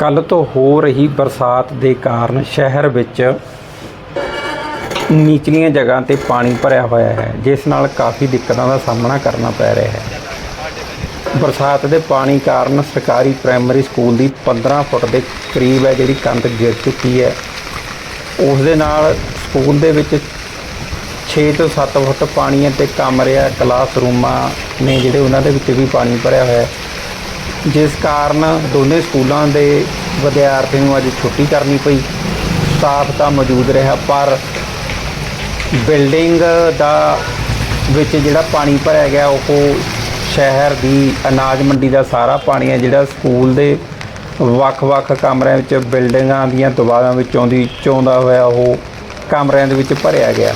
ਕੱਲ ਤੋਂ ਹੋ ਰਹੀ ਬਰਸਾਤ ਦੇ ਕਾਰਨ ਸ਼ਹਿਰ ਵਿੱਚ ਨੀਚਲੀਆਂ ਜਗ੍ਹਾ ਤੇ ਪਾਣੀ ਭਰਿਆ ਹੋਇਆ ਹੈ, ਜਿਸ ਨਾਲ ਕਾਫੀ ਦਿੱਕਤਾਂ ਦਾ ਸਾਹਮਣਾ ਕਰਨਾ ਪੈ ਰਿਹਾ ਹੈ। ਬਰਸਾਤ ਦੇ ਪਾਣੀ ਕਾਰਨ ਸਰਕਾਰੀ ਪ੍ਰਾਇਮਰੀ ਸਕੂਲ ਦੀ 15 ਫੁੱਟ ਦੇ ਕਰੀਬ ਹੈ, ਜਿਹੜੀ ਕੰਧ ਗਿਰ ਚੁੱਕੀ ਹੈ। ਉਸ ਦੇ ਨਾਲ ਸਕੂਲ ਦੇ ਵਿੱਚ 6 ਤੋਂ 7 ਫੁੱਟ ਪਾਣੀ ਅਤੇ ਤੇ ਕਮਰੇ ਆ ਕਲਾਸ ਰੂਮਾਂ ਨੇ ਜਿਹੜੇ ਉਹਨਾਂ ਦੇ ਵਿੱਚ ਵੀ ਪਾਣੀ ਭਰਿਆ ਹੋਇਆ ਹੈ। ਜਿਸ ਕਾਰਨ ਦੋਨੇ ਸਕੂਲਾਂ ਦੇ ਵਿਦਿਆਰਥੀਆਂ ਨੂੰ ਅੱਜ ਛੁੱਟੀ ਕਰਨੀ ਪਈ। ਸਟਾਫ ਤਾਂ ਮੌਜੂਦ ਰਿਹਾ, ਪਰ ਬਿਲਡਿੰਗ ਦਾ ਵਿੱਚ ਜਿਹੜਾ ਪਾਣੀ ਭਰਿਆ ਗਿਆ, ਉਹ ਸ਼ਹਿਰ ਦੀ ਅਨਾਜ ਮੰਡੀ ਦਾ ਸਾਰਾ ਪਾਣੀ ਹੈ, ਜਿਹੜਾ ਸਕੂਲ ਦੇ ਵੱਖ-ਵੱਖ ਕਮਰਿਆਂ ਵਿੱਚ ਬਿਲਡਿੰਗਾਂ ਦੀਆਂ ਦੀਵਾਰਾਂ ਵਿੱਚੋਂ ਦੀ ਚੋਂਦਾ ਹੋਇਆ, ਉਹ ਕਮਰਿਆਂ ਦੇ ਵਿੱਚ ਭਰਿਆ ਗਿਆ।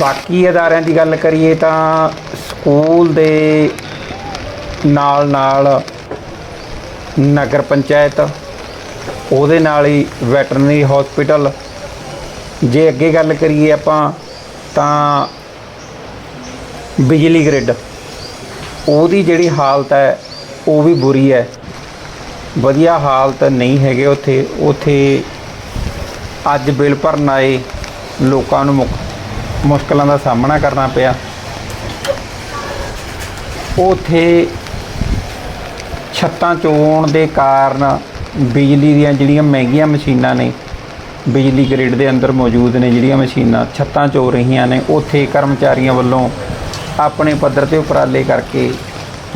ਬਾਕੀ ਅਦਾਰਿਆਂ ਦੀ ਗੱਲ ਕਰੀਏ ਤਾਂ ਸਕੂਲ ਦੇ ਨਾਲ ਨਾਲ ਨਗਰ ਪੰਚਾਇਤ, ਉਹਦੇ ਨਾਲ ਹੀ ਵੈਟਰਨਰੀ ਹਸਪੀਟਲ। ਜੇ ਅੱਗੇ ਗੱਲ ਕਰੀਏ ਆਪਾਂ, ਤਾਂ ਬਿਜਲੀ ਗ੍ਰਿਡ। ਉਹਦੀ ਜਿਹੜੀ ਹਾਲਤ ਹੈ, ਉਹ ਵੀ ਬੁਰੀ ਹੈ। ਵਧੀਆ ਹਾਲਤ ਨਹੀਂ ਹੈਗੇ ਉੱਥੇ। ਉੱਥੇ ਅੱਜ ਬਿੱਲ ਭਰਨ ਆਏ ਲੋਕਾਂ ਨੂੰ ਮੁਕ- ਮੁਸ਼ਕਲਾਂ ਦਾ ਸਾਹਮਣਾ ਕਰਨਾ ਪਿਆ। ਉਥੇ ਛੱਤਾਂ ਚੋਣ ਦੇ ਕਾਰਨ ਬਿਜਲੀ ਦੀਆਂ ਜਿਹੜੀਆਂ ਮਹਿੰਗੀਆਂ ਮਸ਼ੀਨਾਂ ਨੇ, ਬਿਜਲੀ ਗ੍ਰਿਡ ਦੇ ਅੰਦਰ ਮੌਜੂਦ ਨੇ ਜਿਹੜੀਆਂ ਮਸ਼ੀਨਾਂ, ਛੱਤਾਂ ਚੋ ਰਹੀਆਂ ਨੇ, ਉਥੇ ਕਰਮਚਾਰੀਆਂ ਵੱਲੋਂ ਆਪਣੇ ਪੱਧਰ ਤੇ ਉਪਰਾਲੇ ਕਰਕੇ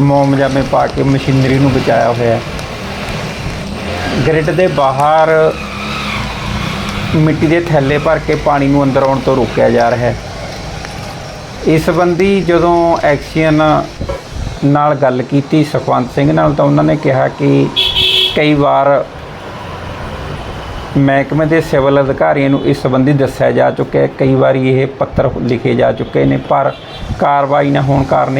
ਮੋਮਜਾਮੇ ਪਾ ਕੇ ਮਸ਼ੀਨਰੀ ਨੂੰ ਬਚਾਇਆ ਹੋਇਆ ਹੈ। ਗ੍ਰਿਡ ਦੇ ਬਾਹਰ ਮਿੱਟੀ ਦੇ ਥੈਲੇ ਭਰ ਕੇ ਪਾਣੀ ਨੂੰ ਅੰਦਰ ਆਉਣ ਤੋਂ ਰੋਕਿਆ ਜਾ ਰਿਹਾ ਹੈ। ਇਸ ਸੰਬੰਧੀ ਜਦੋਂ ਐਕਸੀਅਨ ਨਾਲ ਗੱਲ ਕੀਤੀ ਸੁਖਵੰਤ ਸਿੰਘ ਨਾਲ ਤਾਂ ਉਹਨਾਂ ਨੇ ਕਿਹਾ ਕਿ ਕਈ ਵਾਰ ਮਹਿਕਮੇ ਦੇ ਸਿਵਲ ਅਧਿਕਾਰੀਆਂ ਨੂੰ ਇਸ ਸੰਬੰਧੀ ਦੱਸਿਆ ਜਾ ਚੁੱਕਿਆ ਹੈ। ਕਈ ਵਾਰੀ ਇਹ ਪੱਤਰ ਲਿਖੇ ਜਾ ਚੁੱਕੇ ਨੇ ਪਰ ਕਾਰਵਾਈ ਨਾ ਹੋਣ ਕਾਰਨ